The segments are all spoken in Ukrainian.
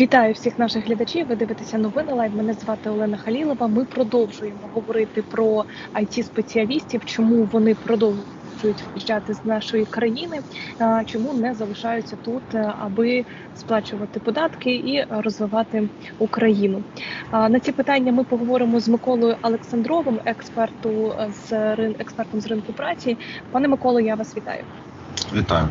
Вітаю всіх наших глядачів. Ви дивитеся новини лайв. Мене звати Олена Халілова. Ми продовжуємо говорити про it спеціалістів, чому вони продовжують виїжджати з нашої країни, чому не залишаються тут, е, аби сплачувати податки і розвивати Україну. На ці питання ми поговоримо з Миколою Олександровим, експерту з експертом з ринку праці. Пане Миколо, я вас вітаю. Вітаю.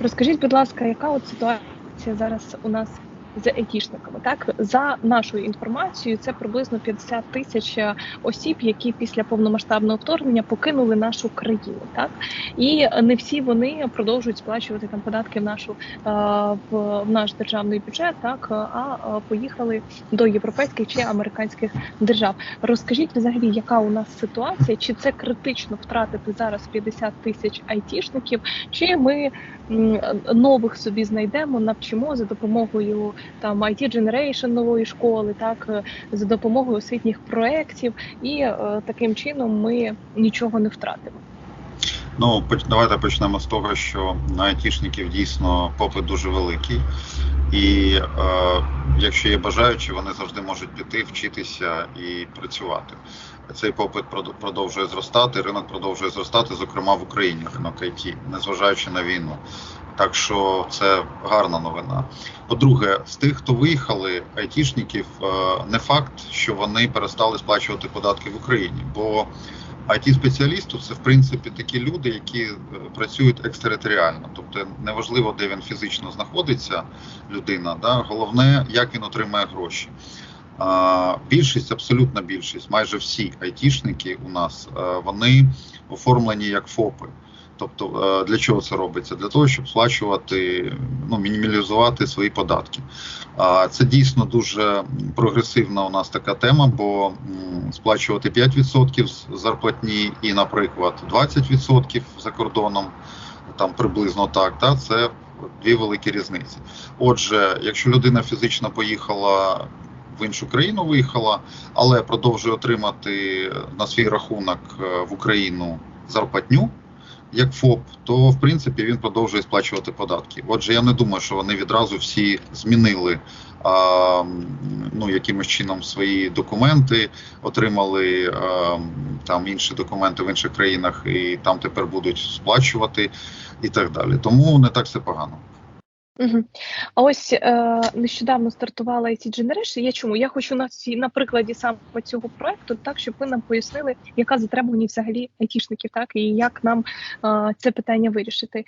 Розкажіть, будь ласка, яка от ситуація зараз у нас з айтішниками? Так за нашою інформацією, це приблизно 50 тисяч осіб, які після повномасштабного вторгнення покинули нашу країну. Так і не всі вони продовжують сплачувати там податки в нашу е, в, в наш державний бюджет, так а е, поїхали до європейських чи американських держав. Розкажіть взагалі, яка у нас ситуація? Чи це критично втратити зараз 50 тисяч айтішників? Чи ми нових собі знайдемо, навчимо за допомогою там IT Generation нової школи, так е, за допомогою освітніх проєктів, і е, таким чином ми нічого не втратимо. Ну давайте почнемо з того, що на айтішників дійсно попит дуже великий, і е, якщо є бажаючі, вони завжди можуть піти, вчитися і працювати. Цей попит продовжує зростати. Ринок продовжує зростати, зокрема в Україні, ринок IT, незважаючи на війну. Так що це гарна новина. По-друге, з тих, хто виїхали, айтішників, е, не факт, що вони перестали сплачувати податки в Україні, бо it спеціалісту це в принципі такі люди, які е, працюють екстериторіально, тобто неважливо, де він фізично знаходиться, людина. Да? Головне, як він отримає гроші. Більшість, абсолютна більшість, майже всі айтішники у нас е, вони оформлені як ФОПи. Тобто е, для чого це робиться? Для того, щоб сплачувати, ну мінімалізувати свої податки. А це дійсно дуже прогресивна у нас така тема, бо сплачувати 5% з зарплатні і, наприклад, 20% за кордоном, там приблизно так, та це дві великі різниці. Отже, якщо людина фізично поїхала в іншу країну, виїхала, але продовжує отримати на свій рахунок е, в Україну зарплатню. Як ФОП, то в принципі він продовжує сплачувати податки. Отже, я не думаю, що вони відразу всі змінили а, ну, якимось чином свої документи, отримали а, там інші документи в інших країнах, і там тепер будуть сплачувати і так далі. Тому не так все погано. А ось е, нещодавно стартувала IT Generation. Я чому? Я хочу на ці на прикладі саме цього проекту, так щоб ви нам пояснили, яка затребуваність взагалі айтішників, так і як нам е, це питання вирішити. Е,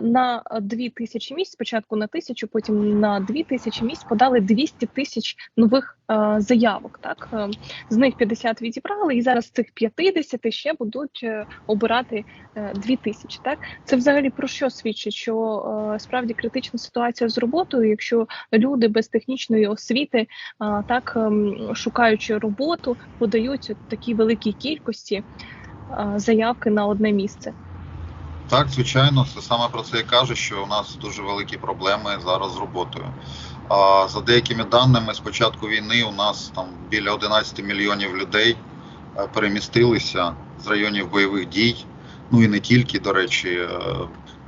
на дві тисячі місць, спочатку на тисячу, потім на дві тисячі місць подали 200 тисяч нових е, заявок. Так е, з них 50 відібрали, і зараз з цих 50 ще будуть е, обирати е, 2 тисячі. Так це взагалі про що свідчить? Що е, справді критична ситуація з роботою, якщо люди без технічної освіти, а, так ем, шукаючи роботу, подають такі великій кількості заявки на одне місце. Так, звичайно, це саме про це і кажу, що у нас дуже великі проблеми зараз з роботою. А за деякими даними, з початку війни у нас там біля 11 мільйонів людей е, перемістилися з районів бойових дій, ну і не тільки, до речі, е,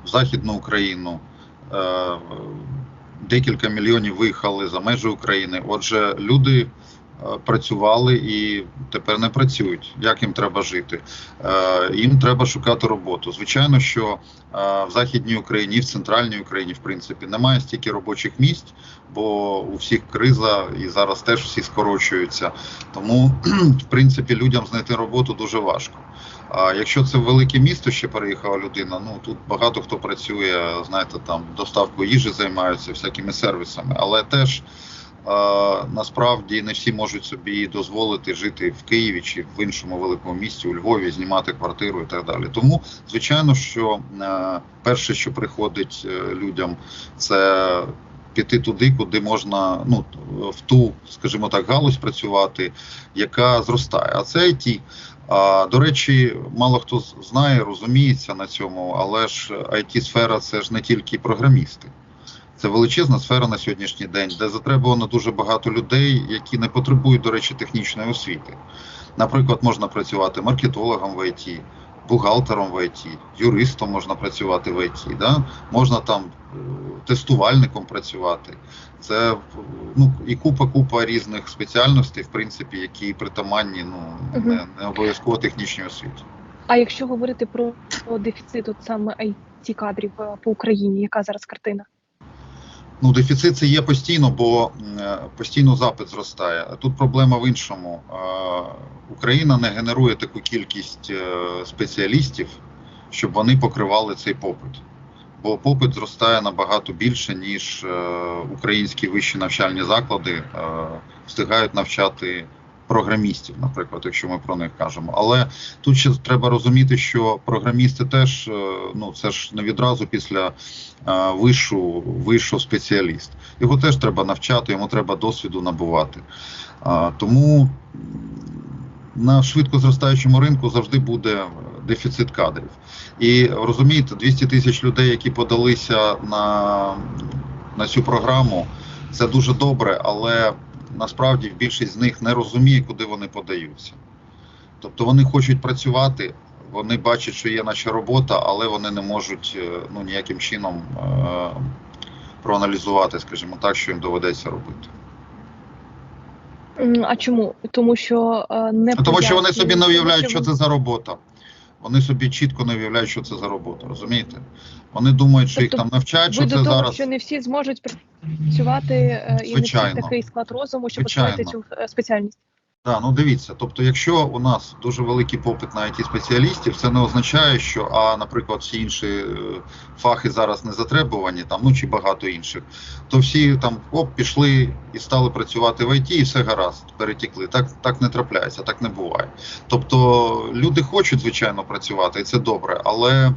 в Західну Україну. Е, Декілька мільйонів виїхали за межі України. Отже, люди е, працювали і тепер не працюють. Як їм треба жити? Е, Їм треба шукати роботу. Звичайно, що в Західній Україні в центральній Україні, в принципі, немає стільки робочих місць, бо у всіх криза і зараз теж всі скорочуються. Тому, в принципі, людям знайти роботу дуже важко. А якщо це велике місто, ще переїхала людина, ну тут багато хто працює, знаєте, там доставкою їжі займаються всякими сервісами, але теж е, насправді не всі можуть собі дозволити жити в Києві чи в іншому великому місті, у Львові, знімати квартиру і так далі. Тому, звичайно, що е, перше, що приходить е, людям, це піти туди, куди можна ну в ту, скажімо так, галузь працювати, яка зростає. А це IT. А, До речі, мало хто знає, розуміється на цьому, але ж it сфера це ж не тільки програмісти. Це величезна сфера на сьогоднішній день, де затребувано дуже багато людей, які не потребують, до речі, технічної освіти. Наприклад, можна працювати маркетологом в IT, бухгалтером в ІТ, юристом можна працювати в ІТ, да? можна там е, тестувальником працювати. Це ну, і купа-купа різних спеціальностей, в принципі, які притаманні ну, не, не обов'язково технічній освіті. А якщо говорити про, про дефіцит от саме it кадрів е, по Україні, яка зараз картина? Ну, дефіцит це є постійно, бо е, постійно запит зростає. Тут проблема в іншому. Україна не генерує таку кількість е, спеціалістів, щоб вони покривали цей попит. Бо попит зростає набагато більше, ніж е, українські вищі навчальні заклади встигають навчати програмістів, наприклад, якщо ми про них кажемо. Але тут ще треба розуміти, що програмісти теж е, ну це ж не відразу після е, вишу, вишу спеціаліст. Його теж треба навчати, йому треба досвіду набувати. Тому на швидко зростаючому ринку завжди буде дефіцит кадрів. І розумієте, 200 тисяч людей, які подалися на, на цю програму, це дуже добре, але насправді більшість з них не розуміє, куди вони подаються. Тобто вони хочуть працювати, вони бачать, що є наша робота, але вони не можуть е, ну, ніяким чином е, проаналізувати, скажімо так, що їм доведеться робити. А чому? Тому що е, не тому що вони собі не уявляють, що це за робота. Вони собі чітко не уявляють, що це за робота, розумієте? Вони думають, що їх Тобто там навчають, що це до того, зараз. що не всі зможуть працювати е, і не Звичайно. такий склад розуму, щоб отримати цю е, спеціальність. Да, ну дивіться, тобто, якщо у нас дуже великий попит на it спеціалістів, це не означає, що, а, наприклад, всі інші е, фахи зараз не затребувані, там, ну чи багато інших, то всі там оп, пішли і стали працювати в IT, і все гаразд, перетікли. Так, так не трапляється, так не буває. Тобто люди хочуть, звичайно, працювати, і це добре, але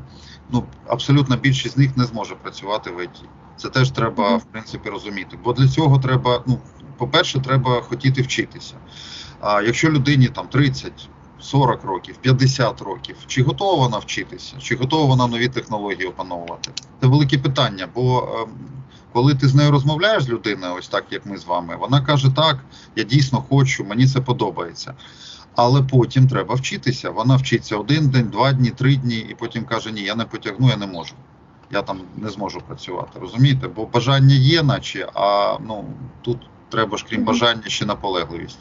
ну, абсолютна більшість з них не зможе працювати в IT. Це теж треба, в принципі, розуміти. Бо для цього треба, ну, по-перше, треба хотіти вчитися. А якщо людині там 30, 40 років, 50 років, чи готова вона вчитися, чи готова вона нові технології опановувати? Це велике питання, бо ем, коли ти з нею розмовляєш з людиною, ось так як ми з вами, вона каже: так, я дійсно хочу, мені це подобається. Але потім треба вчитися. Вона вчиться один день, два дні, три дні, і потім каже: Ні, я не потягну, я не можу. Я там не зможу працювати. Розумієте? Бо бажання є, наче, а ну тут треба ж крім бажання ще наполегливість.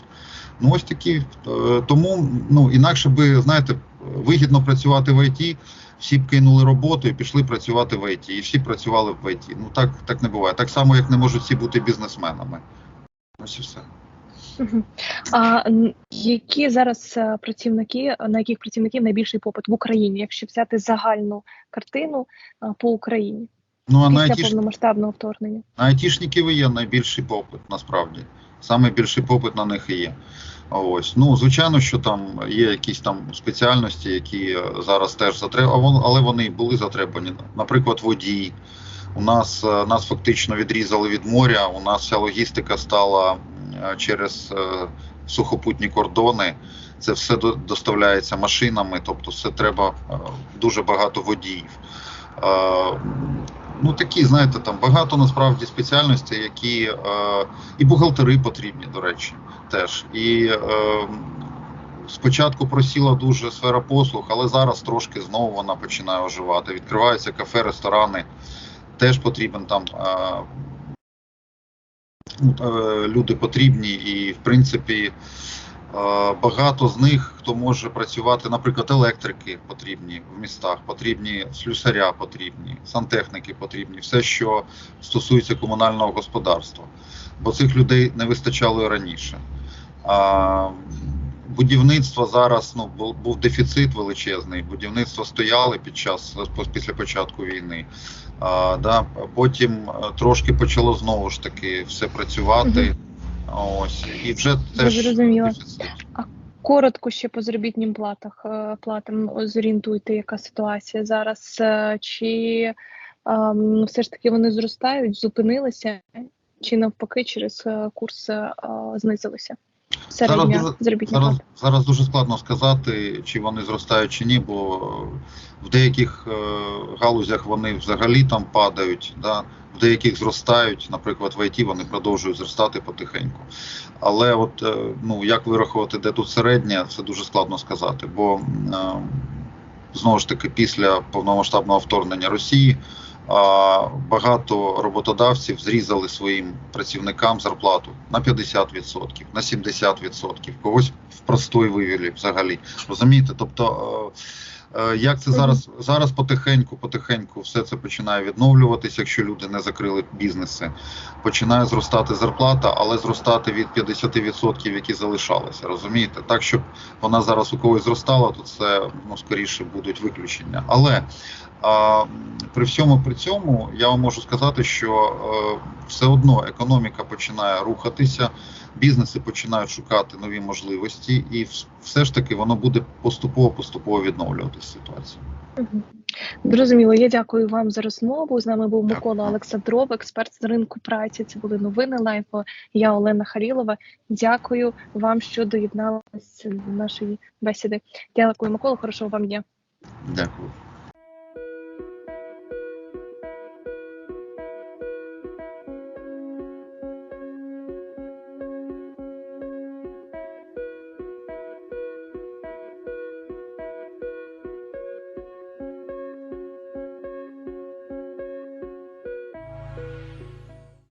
Ну ось такі. Е, Тому ну інакше би знаєте, вигідно працювати в ІТ, всі б кинули роботу і пішли працювати в ІТ, і всі працювали в ІТ. Ну так, так не буває. Так само, як не можуть всі бути бізнесменами. Ось і все. А які зараз е, працівники, на яких працівників найбільший попит в Україні, якщо взяти загальну картину е, по Україні Ну а на айтішників повномасштабного вторгнення? На айтішників є найбільший попит, насправді. Саме більший попит на них і є. Ось. Ну, звичайно, що там є якісь там спеціальності, які е, зараз теж затребувані, але вони були затребувані. Наприклад, водій. У нас нас фактично відрізали від моря. У нас вся логістика стала через е, сухопутні кордони. Це все доставляється машинами, тобто все треба е, дуже багато водіїв. Е, Ну такі, знаєте, там багато насправді спеціальностей, які е, і бухгалтери потрібні, до речі, теж. І е, спочатку просіла дуже сфера послуг, але зараз трошки знову вона починає оживати. Відкриваються кафе, ресторани, теж потрібен там. Е, люди потрібні, і в принципі е, багато з них, хто може працювати, наприклад, електрики потрібні в містах, потрібні слюсаря, потрібні, сантехніки потрібні, все, що стосується комунального господарства, бо цих людей не вистачало і раніше. А, будівництво зараз ну був, був дефіцит величезний. Будівництво стояли під час після початку війни. А, да, потім е, трошки почало знову ж таки все працювати. Ось і вже теж Зрозуміла. дефіцит. Коротко ще по заробітним платах е, платам зорієнтуйте, яка ситуація зараз, е, чи ем, все ж таки вони зростають, зупинилися, чи навпаки через курс е, знизилися? Середня дуже- заробітна Зараз, плата. зараз дуже складно сказати, чи вони зростають чи ні, бо в деяких е, галузях вони взагалі там падають, да? в деяких зростають, наприклад, в ІТ вони продовжують зростати потихеньку. Але от е, ну як вирахувати, де тут середня, це дуже складно сказати, бо е, знову ж таки після повномасштабного вторгнення Росії. А, Багато роботодавців зрізали своїм працівникам зарплату на 50%, на 70%, когось в простой вивели взагалі. Розумієте? Тобто, е, е, як це зараз? Зараз потихеньку, потихеньку все це починає відновлюватися, якщо люди не закрили бізнеси. Починає зростати зарплата, але зростати від 50%, які залишалися. Розумієте? Так, щоб вона зараз у когось зростала, то це ну скоріше будуть виключення. Але а, при всьому при цьому я вам можу сказати, що е, все одно економіка починає рухатися, бізнеси починають шукати нові можливості, і все ж таки воно буде поступово поступово відновлюватися ситуація. Зрозуміло, я дякую вам за розмову. З нами був Микола Олександров, експерт з ринку праці. Це були новини Лайфо. Я Олена Харілова. Дякую вам, що доєдналися до нашої бесіди. Дякую, Микола. Хорошого вам дня. Дякую.